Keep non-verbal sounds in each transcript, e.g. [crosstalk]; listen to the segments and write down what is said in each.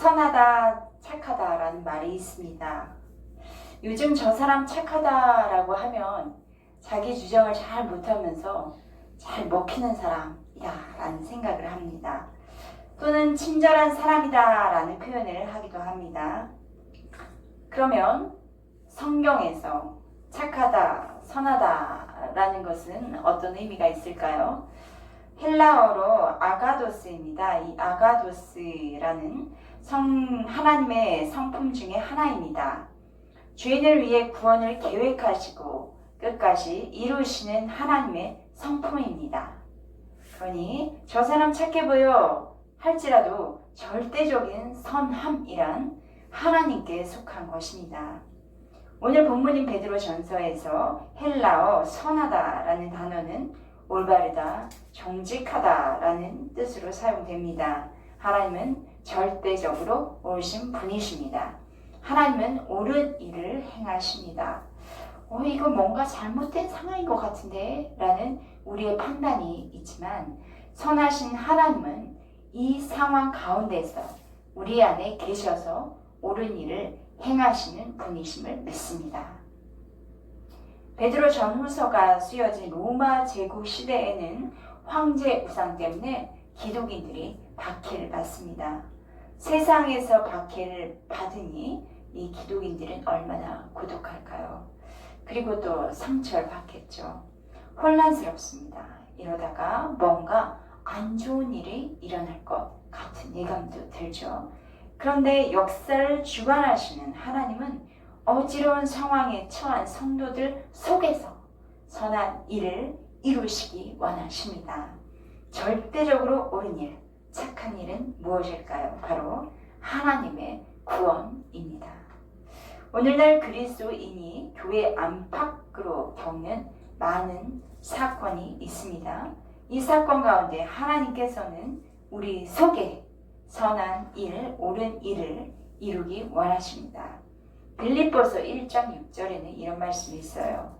선하다, 착하다라는 말이 있습니다. 요즘 저 사람 착하다라고 하면 자기 주장을 잘 못하면서 잘 먹히는 사람이다라는 생각을 합니다. 또는 친절한 사람이다라는 표현을 하기도 합니다. 그러면 성경에서 착하다, 선하다라는 것은 어떤 의미가 있을까요? 헬라어로 아가도스입니다. 이 아가도스라는 성 하나님의 성품 중에 하나입니다. 죄인을 위해 구원을 계획하시고 끝까지 이루시는 하나님의 성품입니다. 그러니 저 사람 착해 보여 할지라도 절대적인 선함이란 하나님께 속한 것입니다. 오늘 본문인 베드로 전서에서 헬라어 선하다라는 단어는 올바르다, 정직하다라는 뜻으로 사용됩니다. 하나님은 절대적으로 옳으신 분이십니다. 하나님은 옳은 일을 행하십니다. 어, 이거 뭔가 잘못된 상황인 것 같은데? 라는 우리의 판단이 있지만, 선하신 하나님은 이 상황 가운데서 우리 안에 계셔서 옳은 일을 행하시는 분이심을 믿습니다. 베드로 전후서가 쓰여진 로마 제국 시대에는 황제 우상 때문에 기독인들이 박해를 받습니다. 세상에서 박해를 받으니 이 기독인들은 얼마나 고독할까요? 그리고 또 상처를 받겠죠. 혼란스럽습니다. 이러다가 뭔가 안 좋은 일이 일어날 것 같은 예감도 들죠. 그런데 역사를 주관하시는 하나님은 어지러운 상황에 처한 성도들 속에서 선한 일을 이루시기 원하십니다. 절대적으로 옳은 일, 착한 일은 무엇일까요? 바로 하나님의 구원입니다. 오늘날 그리스도인이 교회 안팎으로 겪는 많은 사건이 있습니다. 이 사건 가운데 하나님께서는 우리 속에 선한 일, 옳은 일을 이루기 원하십니다. 빌립보서 1장 6절에는 이런 말씀이 있어요.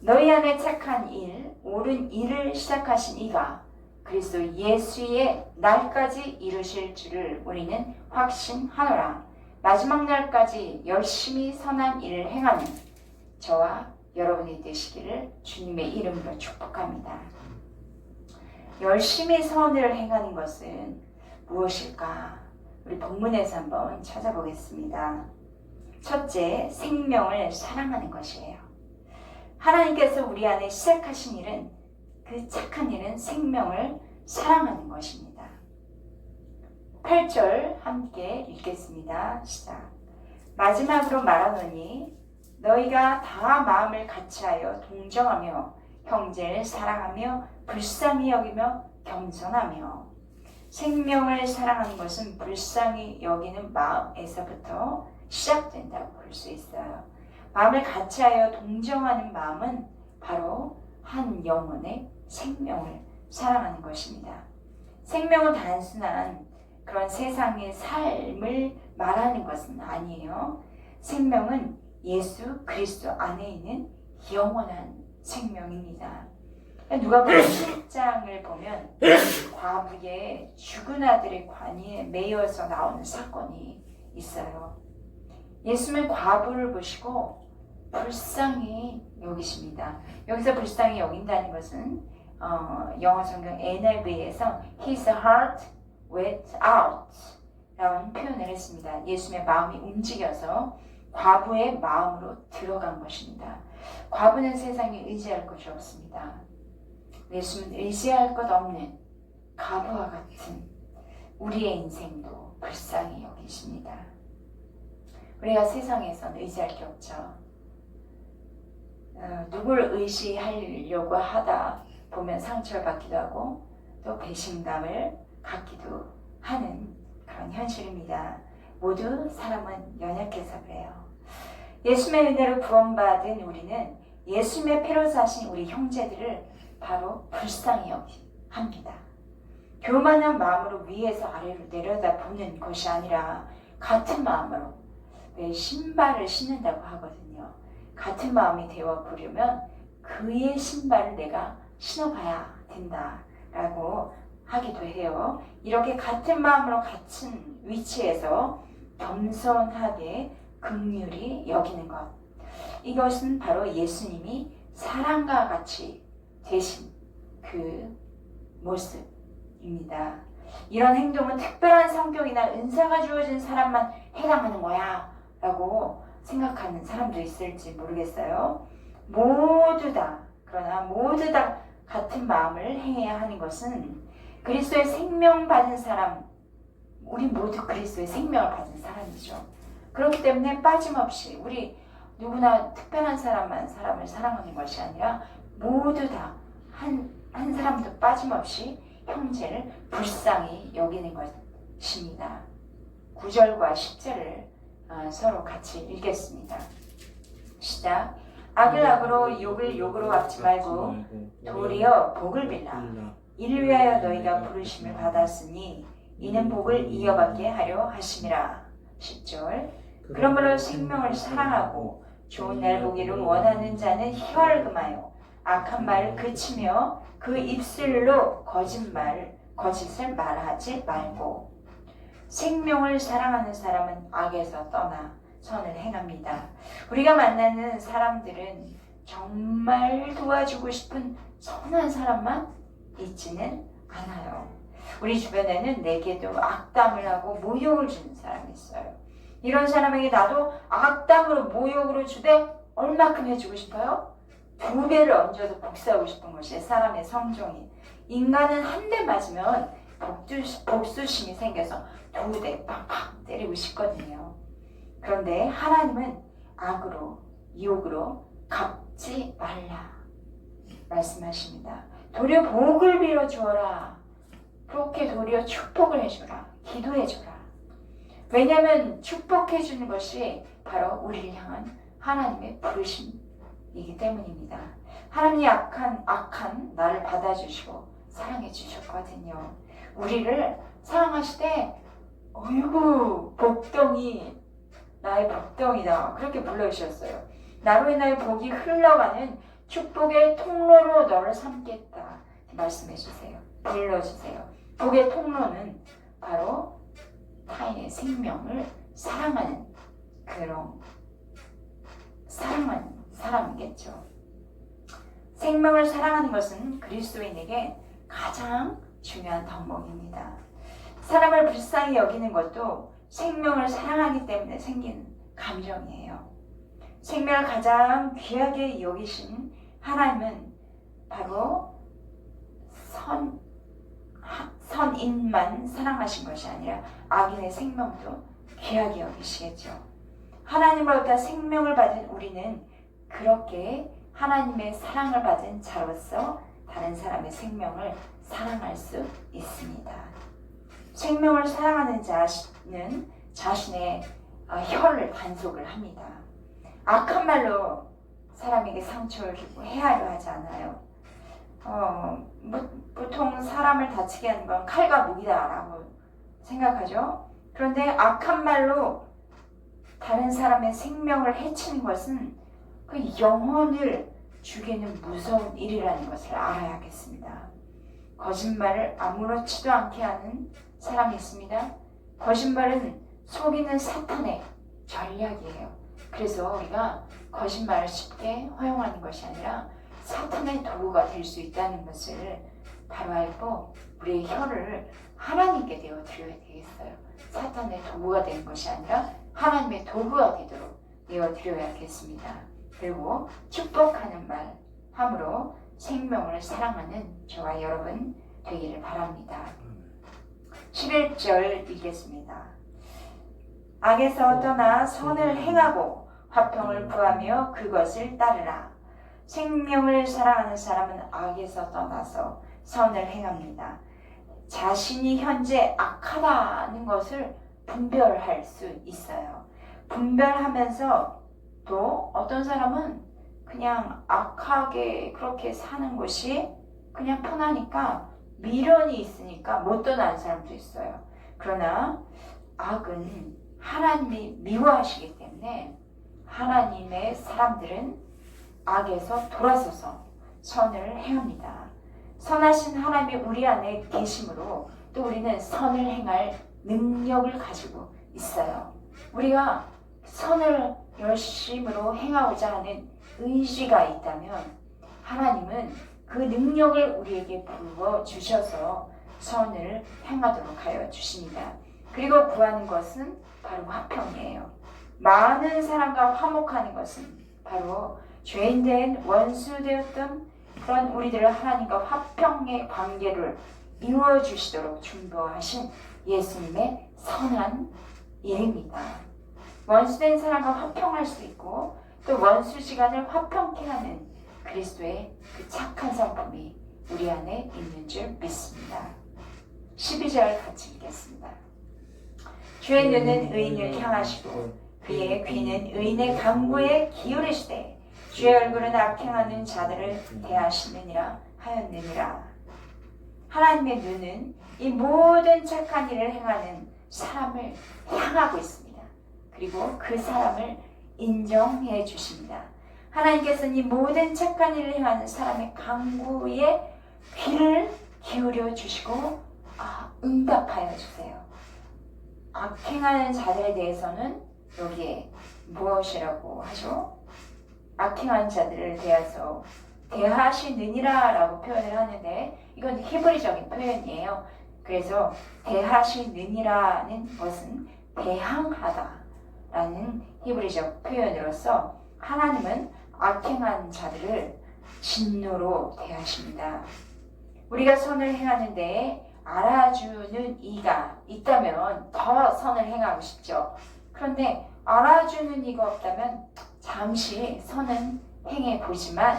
너희 안에 착한 일, 옳은 일을 시작하신 이가 그리스도 예수의 날까지 이루실 줄을 우리는 확신하노라. 마지막 날까지 열심히 선한 일을 행하는 저와 여러분이 되시기를 주님의 이름으로 축복합니다. 열심히 선을 행하는 것은 무엇일까? 우리 본문에서 한번 찾아보겠습니다. 첫째, 생명을 사랑하는 것이에요. 하나님께서 우리 안에 시작하신 일은 그 착한 일은 생명을 사랑하는 것입니다. 8절 함께 읽겠습니다. 시작. 마지막으로 말하노니 너희가 다 마음을 같이하여 동정하며 형제를 사랑하며 불쌍히 여기며 겸손하며 생명을 사랑하는 것은 불쌍히 여기는 마음에서부터 시작된다고 볼 수 있어요. 마음을 같이하여 동정하는 마음은 바로 한 영혼의 생명을 사랑하는 것입니다. 생명은 단순한 그런 세상의 삶을 말하는 것은 아니에요. 생명은 예수 그리스도 안에 있는 영원한 생명입니다. 누가 보면 [laughs] 7장을 보면 과부의 죽은 아들의 관이에 매여서 나오는 사건이 있어요. 예수는 과부를 보시고 불쌍히 여기십니다. 여기서 불쌍히 여긴다는 것은 어, 영어 성경 NIV에서 His heart went out 라는 표현을 했습니다. 예수의 마음이 움직여서 과부의 마음으로 들어간 것입니다. 과부는 세상에 의지할 것이 없습니다. 예수는 의지할 것 없는 과부와 같은 우리의 인생도 불쌍히 여기십니다. 우리가 세상에선 의지할 게 없죠. 어, 누굴 의지하려고 하다 보면 상처를 받기도 하고 또 배신감을 갖기도 하는 그런 현실입니다. 모두 사람은 연약해서 그래요. 예수의 은혜로 구원받은 우리는 예수의 피로 사신 우리 형제들을 바로 불쌍히 합니다. 교만한 마음으로 위에서 아래로 내려다 보는 것이 아니라 같은 마음으로 왜 신발을 신는다고 하거든요. 같은 마음이 되어 보려면 그의 신발을 내가 신어봐야 된다라고 하기도 해요. 이렇게 같은 마음으로 같은 위치에서 겸손하게 극률이 여기는 것. 이것은 바로 예수님이 사랑과 같이 되신 그 모습입니다. 이런 행동은 특별한 성격이나 은사가 주어진 사람만 해당하는 거야 라고 생각하는 사람도 있을지 모르겠어요. 모두 다, 그러나 모두 다 같은 마음을 행해야 하는 것은 그리스도의 생명 받은 사람, 우리 모두 그리스도의 생명을 받은 사람이죠. 그렇기 때문에 빠짐없이 우리 누구나 특별한 사람만 사람을 사랑하는 것이 아니라 모두 다 한, 한 사람도 빠짐없이 형제를 불쌍히 여기는 것입니다. 9절과 10절을 아, 서로 같이 읽겠습니다. 시작. 악을 악으로 욕을 욕으로 갚지 말고 도리어 복을 빌라. 이를 위하여 너희가 부르심을 받았으니 이는 복을 이어받게 하려 하심이라. 10절. 그러므로 생명을 사랑하고 좋은 날 보기를 원하는 자는 혈금하여 악한 말을 그치며 그 입술로 거짓말 거짓을 말하지 말고 생명을 사랑하는 사람은 악에서 떠나 선을 행합니다. 우리가 만나는 사람들은 정말 도와주고 싶은 선한 사람만 있지는 않아요. 우리 주변에는 내게도 악담을 하고 모욕을 주는 사람이 있어요. 이런 사람에게 나도 악담으로 모욕으로 주되 얼마큼 해주고 싶어요? 두 배를 얹어서 복수하고 싶은 것이 사람의 성종이. 인간은 한 대 맞으면 복수, 복수심이 생겨서 두 대 팍팍 때리고 싶거든요. 그런데 하나님은 악으로, 유혹으로 갚지 말라. 말씀하십니다. 도리어 복을 빌어 주어라. 그렇게 도리어 축복을 해주라. 기도해 주라. 왜냐하면 축복해 주는 것이 바로 우리를 향한 하나님의 부르심이기 때문입니다. 하나님이 악한 악한 나를 받아주시고 사랑해 주셨거든요. 우리를 사랑하시되 어이구 복덩이 나의 복덩이다 그렇게 불러주셨어요. 나로 인하여 복이 흘러가는 축복의 통로로 너를 삼겠다 말씀해 주세요. 불러주세요. 복의 통로는 바로 타인의 생명을 사랑하는 그런 사랑하는 사람이겠죠. 생명을 사랑하는 것은 그리스도인에게 가장 중요한 덕목입니다. 사람을 불쌍히 여기는 것도 생명을 사랑하기 때문에 생긴 감정이에요. 생명을 가장 귀하게 여기신 하나님은 바로 선, 선인만 사랑하신 것이 아니라 악인의 생명도 귀하게 여기시겠죠. 하나님으로부터 생명을 받은 우리는 그렇게 하나님의 사랑을 받은 자로서 다른 사람의 생명을 사랑할 수 있습니다. 생명을 사랑하는 자는 자신의 어, 혀를 단속을 합니다. 악한 말로 사람에게 상처를 주고 해하려 하지 않아요. 어, 보통 사람을 다치게 하는 건 칼과 무기다라고 생각하죠. 그런데 악한 말로 다른 사람의 생명을 해치는 것은 그 영혼을 죽이는 무서운 일이라는 것을 알아야겠습니다. 거짓말을 아무렇지도 않게 하는 사람이 있습니다. 거짓말은 속이는 사탄의 전략이에요. 그래서 우리가 거짓말을 쉽게 허용하는 것이 아니라 사탄의 도구가 될 수 있다는 것을 바로 알고 우리의 혀를 하나님께 되어 드려야 되겠어요. 사탄의 도구가 되는 것이 아니라 하나님의 도구가 되도록 되어 드려야겠습니다. 그리고 축복하는 말 함으로 생명을 사랑하는 저와 여러분 되기를 바랍니다. 11절 읽겠습니다. 악에서 떠나 선을 행하고 화평을 구하며 그것을 따르라. 생명을 사랑하는 사람은 악에서 떠나서 선을 행합니다. 자신이 현재 악하다는 것을 분별할 수 있어요. 분별하면서 또 어떤 사람은 그냥 악하게 그렇게 사는 것이 그냥 편하니까 미련이 있으니까 못 떠나는 사람도 있어요. 그러나 악은 하나님이 미워하시기 때문에 하나님의 사람들은 악에서 돌아서서 선을 행합니다. 선하신 하나님이 우리 안에 계심으로 또 우리는 선을 행할 능력을 가지고 있어요. 우리가 선을 열심으로 행하고자 하는 의지가 있다면 하나님은 그 능력을 우리에게 부어 주셔서 선을 행하도록 하여 주십니다. 그리고 구하는 것은 바로 화평이에요. 많은 사람과 화목하는 것은 바로 죄인된 원수되었던 그런 우리들을 하나님과 화평의 관계를 이루어 주시도록 중보하신 예수님의 선한 일입니다. 원수된 사람과 화평할 수 있고 또 원수지간을 화평케 하는 그리스도의 그 착한 성품이 우리 안에 있는 줄 믿습니다. 12절 같이 읽겠습니다. 주의 눈은 의인을 향하시고 그의 귀는 의인의 강구에 기울이시되 주의 얼굴은 악행하는 자들을 대하시느니라 하였느니라. 하나님의 눈은 이 모든 착한 일을 행하는 사람을 향하고 있습니다. 그리고 그 사람을 인정해 주십니다. 하나님께서는 이 모든 착한 일을 행하는 사람의 강구에 귀를 기울여 주시고 아, 응답하여 주세요. 악행하는 자들에 대해서는 여기에 무엇이라고 하죠? 악행하는 자들을 대해서 대하시느니라 라고 표현을 하는데 이건 히브리적인 표현이에요. 그래서 대하시느니라는 것은 대항하다 라는 히브리적 표현으로서 하나님은 악행한 자들을 진노로 대하십니다. 우리가 선을 행하는데 알아주는 이가 있다면 더 선을 행하고 싶죠. 그런데 알아주는 이가 없다면 잠시 선은 행해 보지만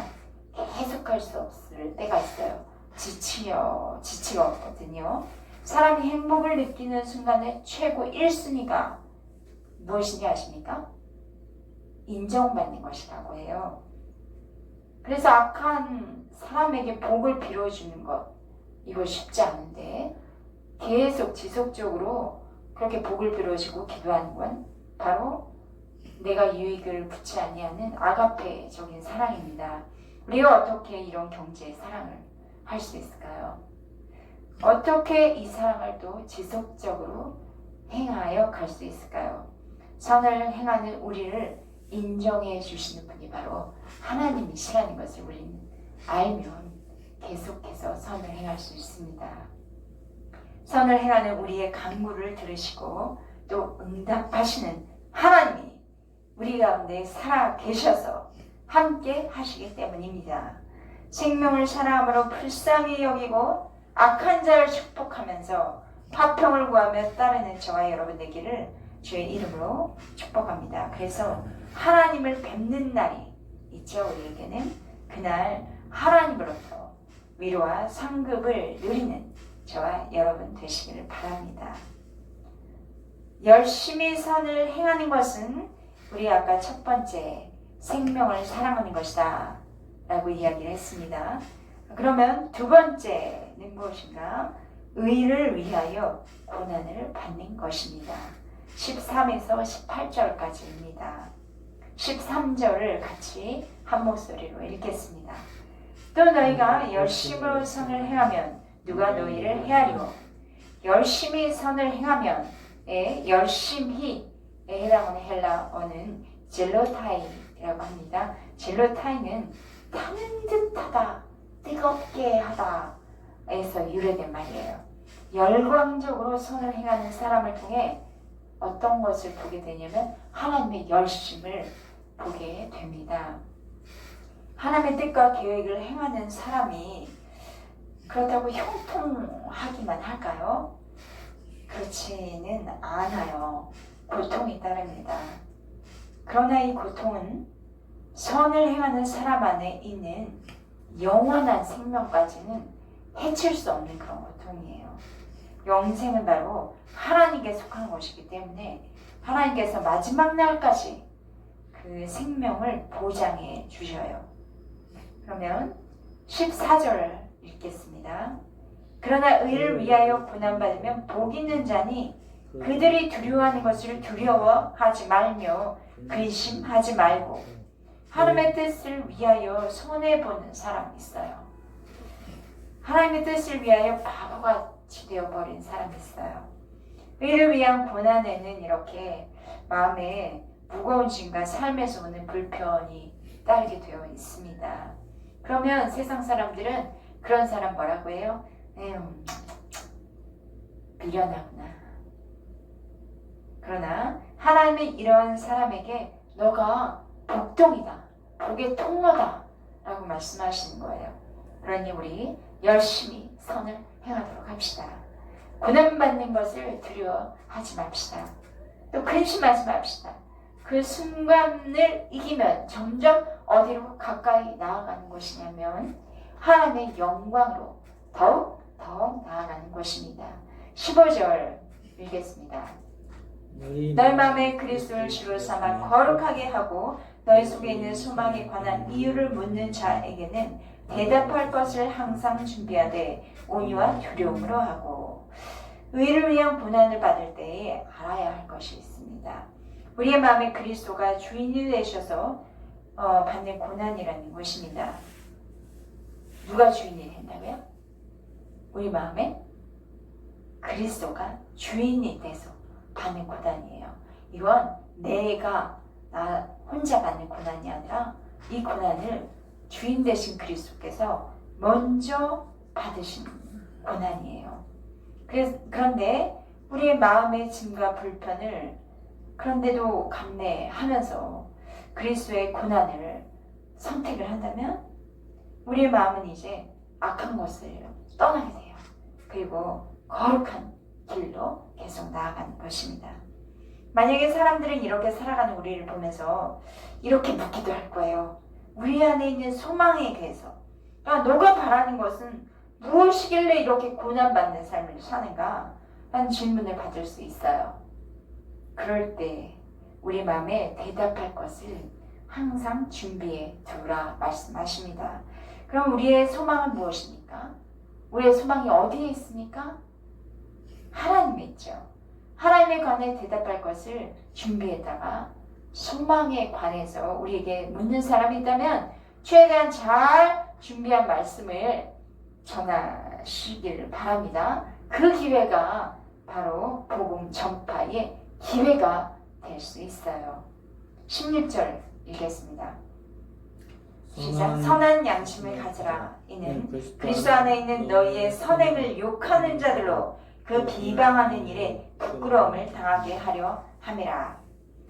계속할 수 없을 때가 있어요. 지치요, 지치가 없거든요. 사람이 행복을 느끼는 순간에 최고 1순위가 무엇인지 아십니까? 인정받는 것이라고 해요. 그래서 악한 사람에게 복을 빌어주는 것, 이거 쉽지 않은데, 계속 지속적으로 그렇게 복을 빌어주고 기도하는 건 바로 내가 유익을 붙지 아니하는 아가페적인 사랑입니다. 우리가 어떻게 이런 경제의 사랑을 할 수 있을까요? 어떻게 이 사랑을 또 지속적으로 행하여 갈 수 있을까요? 선을 행하는 우리를 인정해 주시는 분이 바로 하나님이시라는 것을 우리는 알면 계속해서 선을 행할 수 있습니다. 선을 행하는 우리의 강구를 들으시고 또 응답하시는 하나님이 우리 가운데 살아 계셔서 함께 하시기 때문입니다. 생명을 사랑함으로 불쌍히 여기고 악한 자를 축복하면서 화평을 구하며 따르는 저와 여러분 되기를 주의 이름으로 축복합니다. 그래서 하나님을 뵙는 날이 있죠. 우리에게는 그날 하나님으로부터 위로와 상급을 누리는 저와 여러분 되시기를 바랍니다. 열심히 선을 행하는 것은 우리 아까 첫 번째 생명을 사랑하는 것이다 라고 이야기를 했습니다. 그러면 두 번째는 무엇인가? 의를 위하여 고난을 받는 것입니다. 13에서 18절까지입니다. 13절을 같이 한 목소리로 읽겠습니다. 또 너희가 열심으로 선을 행하면 누가 너희를 헤아리고 열심히 선을 행하면 에 열심히에 해당하는 헬라어는 젤로타이라고 합니다. 젤로타이는 타는 듯하다, 뜨겁게 하다에서 유래된 말이에요. 열광적으로 선을 행하는 사람을 통해 어떤 것을 보게 되냐면 하나님의 열심을 보게 됩니다. 하나님의 뜻과 계획을 행하는 사람이 그렇다고 형통하기만 할까요? 그렇지는 않아요. 고통이 따릅니다. 그러나 이 고통은 선을 행하는 사람 안에 있는 영원한 생명까지는 해칠 수 없는 그런 고통이에요. 영생은 바로 하나님께 속한 것이기 때문에 하나님께서 마지막 날까지 그 생명을 보장해 주셔요. 그러면 14절 읽겠습니다. 그러나 의를 위하여 고난받으면 복 있는 자니 그들이 두려워하는 것을 두려워하지 말며 근심하지 말고 하나님의 뜻을 위하여 손해 보는 사람이 있어요. 하나님의 뜻을 위하여 바보같이 되어버린 사람이 있어요. 의를 위한 고난에는 이렇게 마음에 무거운 짐과 삶에서 오는 불편이 따르게 되어 있습니다. 그러면 세상 사람들은 그런 사람 뭐라고 해요? 에휴, 미련하구나. 그러나 하나님은 이런 사람에게 너가 복동이다. 복의 통로다. 라고 말씀하시는 거예요. 그러니 우리 열심히 선을 행하도록 합시다. 고난받는 것을 두려워하지 맙시다. 또 근심하지 맙시다. 그 순간을 이기면 점점 어디로 가까이 나아가는 것이냐면 하나님의 영광으로 더욱 더욱 나아가는 것입니다. 15절 읽겠습니다. 너희 마음에 그리스도를 주로 삼아 거룩하게 하고 너희 속에 있는 소망에 관한 이유를 묻는 자에게는 대답할 것을 항상 준비하되 온유와 두려움으로 하고 의를 위한 고난을 받을 때에 알아야 할 것이 있습니다. 우리의 마음에 그리스도가 주인이 되셔서 어, 받는 고난이라는 것입니다. 누가 주인이 된다고요? 우리 마음에 그리스도가 주인이 돼서 받는 고난이에요. 이건 내가 나 혼자 받는 고난이 아니라 이 고난을 주인 되신 그리스도께서 먼저 받으신 고난이에요. 그래서, 그런데 우리의 마음의 짐과 불편을 그런데도 감내하면서 그리스도의 고난을 선택을 한다면 우리의 마음은 이제 악한 것을 떠나게 돼요. 그리고 거룩한 길로 계속 나아가는 것입니다. 만약에 사람들은 이렇게 살아가는 우리를 보면서 이렇게 묻기도 할 거예요. 우리 안에 있는 소망에 대해서. 야, 너가 바라는 것은 무엇이길래 이렇게 고난받는 삶을 사는가? 라는 질문을 받을 수 있어요. 그럴 때 우리 마음에 대답할 것을 항상 준비해 두라 말씀하십니다. 그럼 우리의 소망은 무엇입니까? 우리의 소망이 어디에 있습니까? 하나님에 있죠. 하나님에 관해 대답할 것을 준비했다가 소망에 관해서 우리에게 묻는 사람이 있다면 최대한 잘 준비한 말씀을 전하시기를 바랍니다. 그 기회가 바로 복음 전파의 기회가 될 수 있어요. 16절 읽겠습니다. 시작. 선한 양심을 가지라. 이는 그리스도 안에 있는 너희의 선행을 욕하는 자들로 그 비방하는 일에 부끄러움을 당하게 하려 함이라.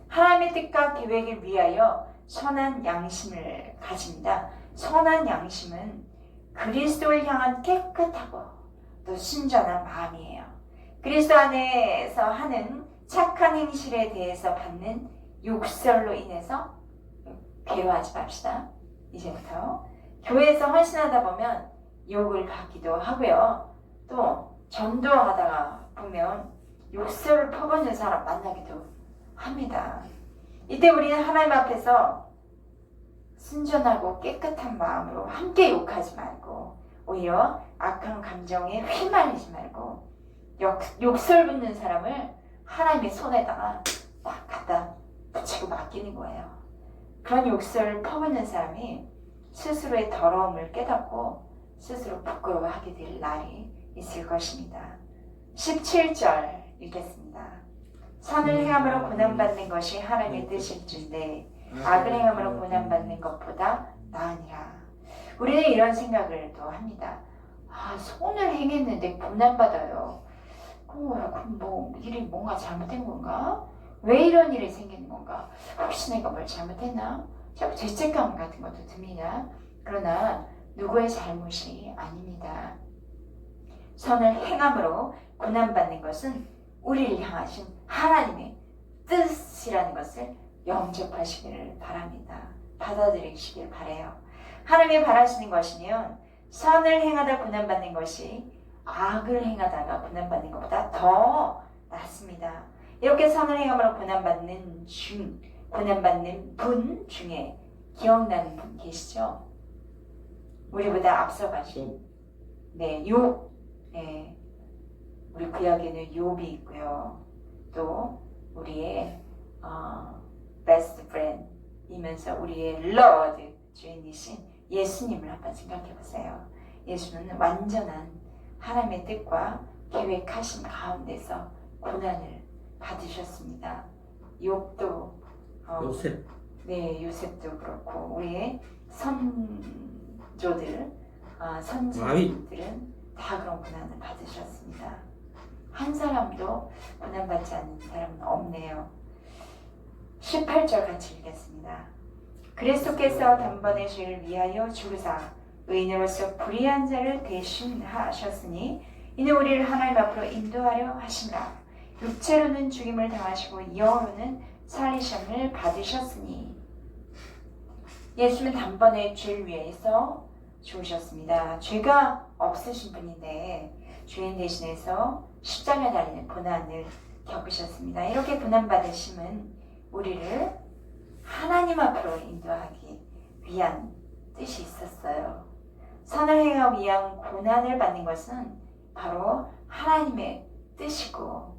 하나님의 뜻과 계획을 위하여 선한 양심을 가집니다. 선한 양심은 그리스도를 향한 깨끗하고 또 순전한 마음이에요. 그리스도 안에서 하는 착한 행실에 대해서 받는 욕설로 인해서 괴로워하지 맙시다. 이제부터 교회에서 헌신하다 보면 욕을 받기도 하고요. 또 전도하다가 보면 욕설을 퍼붓는 사람 만나기도 합니다. 이때 우리는 하나님 앞에서 순전하고 깨끗한 마음으로 함께 욕하지 말고 오히려 악한 감정에 휘말리지 말고 욕, 욕설 붙는 사람을 하나님의 손에다가 딱 갖다 붙이고 맡기는 거예요. 그런 욕설을 퍼붓는 사람이 스스로의 더러움을 깨닫고 스스로 부끄러워하게 될 날이 있을 것입니다. 17절 읽겠습니다. 선을 행함으로 고난받는 것이 하나님의 뜻일진데 악을 행함으로 고난받는 것보다 나으니라. 우리는 이런 생각을 또 합니다. 아, 손을 행했는데 고난받아요. 그럼 뭐 일이 뭔가 잘못된 건가? 왜 이런 일이 생기는 건가? 혹시 내가 뭘 잘못했나? 자꾸 죄책감 같은 것도 듭니다. 그러나 누구의 잘못이 아닙니다. 선을 행함으로 고난받는 것은 우리를 향하신 하나님의 뜻이라는 것을 영접하시기를 바랍니다. 받아들이시길 바래요. 하나님이 바라시는 것이면 선을 행하다 고난받는 것이 악을 행하다가 고난받는 것보다 더 낫습니다. 이렇게 선을 행함으로 고난받는 중, 고난받는 분 중에 기억나는 분 계시죠? 우리보다 앞서가신 네, 요, 네, 우리 구약에는 욥이 있고요. 또 우리의 어, best friend이면서 우리의 Lord 주인이신 예수님을 한번 생각해 보세요. 예수는 완전한 하나님의 뜻과 계획하신 가운데서 고난을 받으셨습니다. 욥도 어, 요셉 네 요셉도 그렇고 우리의 선조들 아, 선지들은 다 그런 고난을 받으셨습니다. 한 사람도 고난받지 않는 사람은 없네요. 18절 같이 읽겠습니다. 그리스도께서 단번에 죄를 위하여 죽으사 의인으로서 불의한 자를 대신하셨으니 이는 우리를 하나님 앞으로 인도하려 하신다. 육체로는 죽임을 당하시고 영으로는 살리심을 받으셨으니 예수는 단번에 죄를 위해서 죽으셨습니다. 죄가 없으신 분인데 죄인 대신해서 십자가에 달리는 고난을 겪으셨습니다. 이렇게 고난받으심은 우리를 하나님 앞으로 인도하기 위한 뜻이 있었어요. 선을 행하기 위한 고난을 받는 것은 바로 하나님의 뜻이고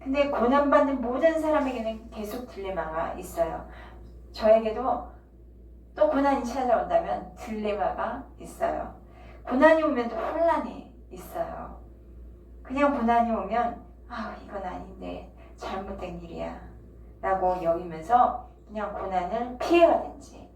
근데 고난받는 모든 사람에게는 계속 딜레마가 있어요. 저에게도 또 고난이 찾아온다면 딜레마가 있어요. 고난이 오면 또 혼란이 있어요. 그냥 고난이 오면 아 이건 아닌데 잘못된 일이야 라고 여기면서 그냥 고난을 피해가든지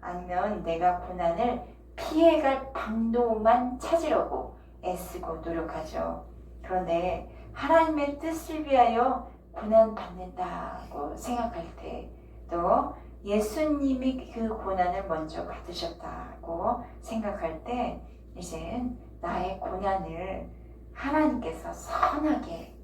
아니면 내가 고난을 피해갈 방도만 찾으려고 애쓰고 노력하죠. 그런데 하나님의 뜻을 위하여 고난 받는다고 생각할 때 또 예수님이 그 고난을 먼저 받으셨다고 생각할 때 이제 나의 고난을 하나님께서 선하게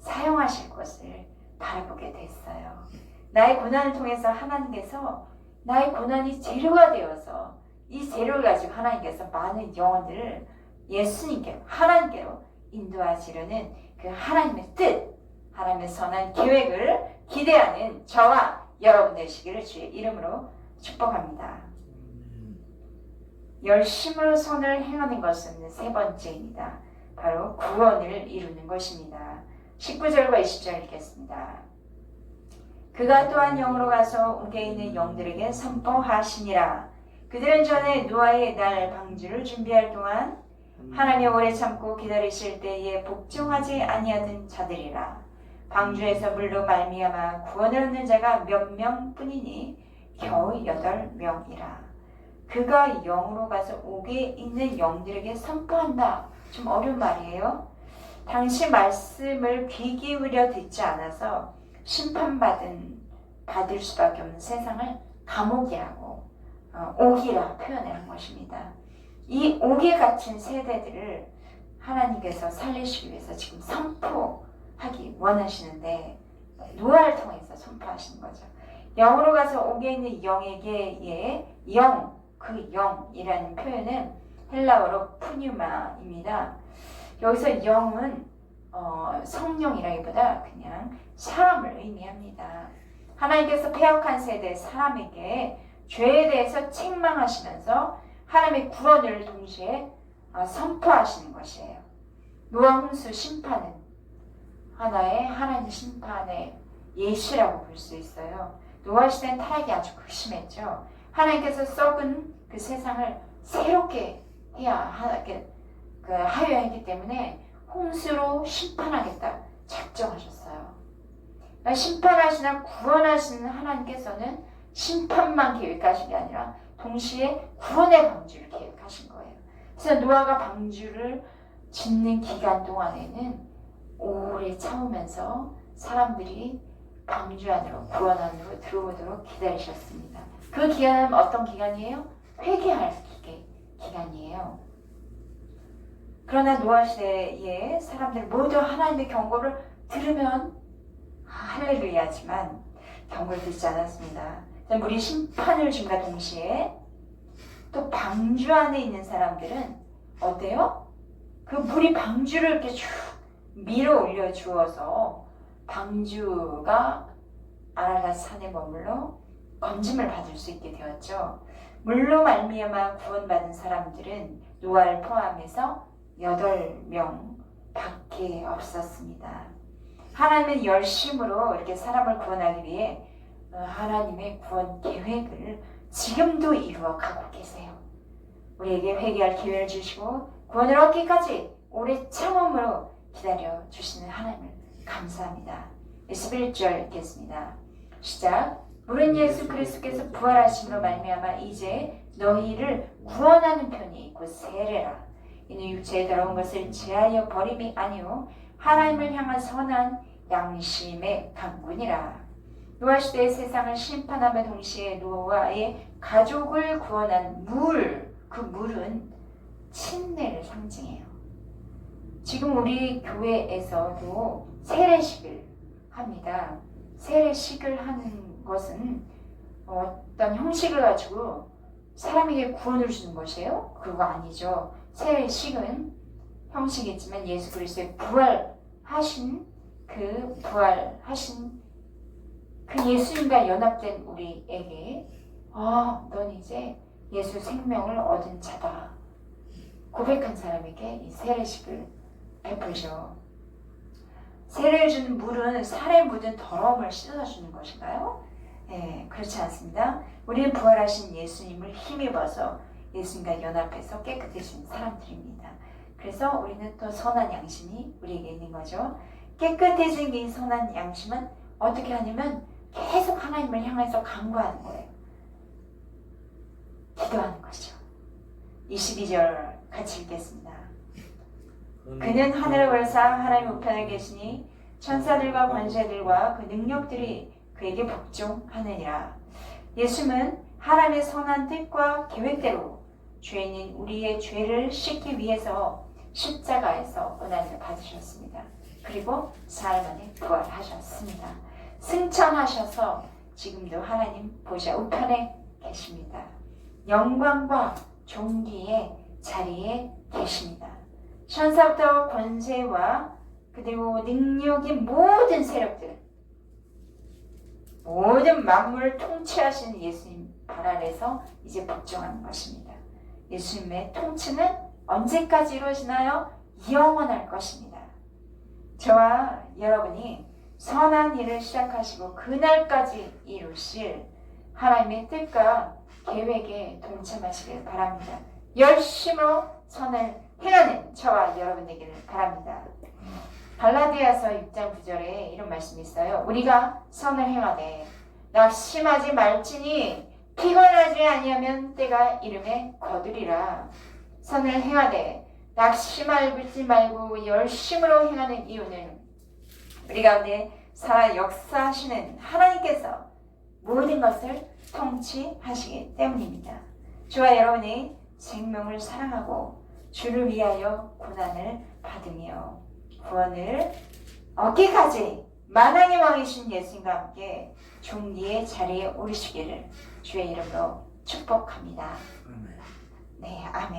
사용하실 것을 바라보게 됐어요. 나의 고난을 통해서 하나님께서 나의 고난이 재료가 되어서 이 재료를 가지고 하나님께서 많은 영혼들을 예수님께 하나님께로 인도하시려는 그 하나님의 뜻, 하나님의 선한 계획을 기대하는 저와 여러분 되시기를 주의 이름으로 축복합니다. 열심으로 선을 행하는 것은 세 번째입니다. 바로 구원을 이루는 것입니다. 19절과 20절 읽겠습니다. 그가 또한 영으로 가서 옥에 있는 영들에게 선포하시니라. 그들은 전에 노아의 날 방주를 준비할 동안 하나님 오래 참고 기다리실 때에 복종하지 아니하던 자들이라. 방주에서 물로 말미암아 구원을 얻는 자가 몇 명뿐이니 겨우 여덟 명이라. 그가 영으로 가서 옥에 있는 영들에게 선포한다. 좀 어려운 말이에요. 당시 말씀을 귀 기울여 듣지 않아서 심판받은 받을 수밖에 없는 세상을 감옥이라고 어, 옥이라 표현을 한 것입니다. 이 옥에 갇힌 세대들을 하나님께서 살리시기 위해서 지금 선포하기 원하시는데 노아를 통해서 선포하시는 거죠. 영으로 가서 옥에 있는 영에게 영, 그 영이라는 표현은 헬라어로 푸뉴마입니다. 여기서 영은 어, 성령이라기보다 그냥 사람을 의미합니다. 하나님께서 폐역한 세대 사람에게 죄에 대해서 책망하시면서 하나님의 구원을 동시에 어, 선포하시는 것이에요. 노아 홍수 심판은 하나의 하나님 심판의 예시라고 볼 수 있어요. 노아 시대는 타락이 아주 극심했죠. 하나님께서 썩은 그 세상을 새롭게 해야 하게 그 하여야 했기 때문에 홍수로 심판하겠다 작정하셨어요. 그러니까 심판하시나 구원하시는 하나님께서는 심판만 계획하신 게 아니라 동시에 구원의 방주를 계획하신 거예요. 그래서 노아가 방주를 짓는 기간 동안에는 오래 참으면서 사람들이 방주 안으로 구원 안으로 들어오도록 기다리셨습니다. 그 기간은 어떤 기간이에요? 회개할 기간이에요. 그러나 노아 시대에 사람들 모두 하나님의 경고를 들으면 아, 할렐루야지만 경고를 듣지 않았습니다. 물이 심판을 준과 동시에 또 방주 안에 있는 사람들은 어때요? 그 물이 방주를 이렇게 쭉 밀어 올려 주어서 방주가 아라랏 산에 머물러 건짐을 받을 수 있게 되었죠. 물로 말미암아 구원받은 사람들은 노아를 포함해서 여덟 명 밖에 없었습니다. 하나님은 열심으로 이렇게 사람을 구원하기 위해 어, 하나님의 구원 계획을 지금도 이루어 가고 계세요. 우리에게 회개할 기회를 주시고 구원을 얻기까지 오래 참음으로 기다려 주시는 하나님을 감사합니다. 11절 읽겠습니다. 시작. 물은 예수 그리스도께서 부활하심으로 말미암아 이제 너희를 구원하는 편이 곧 세례라. 이는 육체에 들어온 것을 제하여 버림이 아니요 하나님을 향한 선한 양심의 강군이라. 노아 시대의 세상을 심판함에 동시에 노아의 가족을 구원한 물, 그 물은 침례를 상징해요. 지금 우리 교회에서도 세례식을 합니다. 세례식을 하는 것은 어떤 형식을 가지고 사람에게 구원을 주는 것이에요? 그거 아니죠. 세례식은 형식이지만 예수 그리스도의 부활하신 그 부활하신 그 예수님과 연합된 우리에게 아, 넌 이제 예수 생명을 얻은 자다. 고백한 사람에게 이 세례식을 베풀죠. 세례를 주는 물은 살에 묻은 더러움을 씻어주는 것인가요? 네, 그렇지 않습니다. 우리는 부활하신 예수님을 힘입어서 예수님과 연합해서 깨끗해진 사람들입니다. 그래서 우리는 또 선한 양심이 우리에게 있는 거죠. 깨끗해진 이 선한 양심은 어떻게 하냐면 계속 하나님을 향해서 간구하는 거예요. 기도하는 것이죠. 22절 같이 읽겠습니다. 그는 하늘을 걸사 하나님 우편에 계시니 천사들과 권세들과 그 능력들이 그에게 복종하느니라. 예수는 하나님의 선한 뜻과 계획대로 죄인인 우리의 죄를 씻기 위해서 십자가에서 고난을 받으셨습니다. 그리고 사흘 만에 부활하셨습니다. 승천하셔서 지금도 하나님 보좌 우편에 계십니다. 영광과 존귀의 자리에 계십니다. 천사부터 권세와 그리고 능력의 모든 세력들 모든 만물을 통치하시는 예수님 발 아래서 이제 복종하는 것입니다. 예수님의 통치는 언제까지 이루어지나요? 영원할 것입니다. 저와 여러분이 선한 일을 시작하시고 그날까지 이루실 하나님의 뜻과 계획에 동참하시길 바랍니다. 열심으로 선을 행하는 저와 여러분 되기를 바랍니다. 발라디아서 6장 9절에 이런 말씀이 있어요. 우리가 선을 행하되 낙심하지 말지니 피곤하지 아니하면 때가 이름에 거두리라. 선을 행하되 낙심하지 말고 열심으로 행하는 이유는 우리 가운데 살아 역사하시는 하나님께서 모든 것을 통치하시기 때문입니다. 저와 여러분이 생명을 사랑하고 주를 위하여 고난을 받으며 구원을 얻기까지 만왕의 왕이신 예수님과 함께 종리의 자리에 오르시기를 주의 이름으로 축복합니다. 네, 아멘.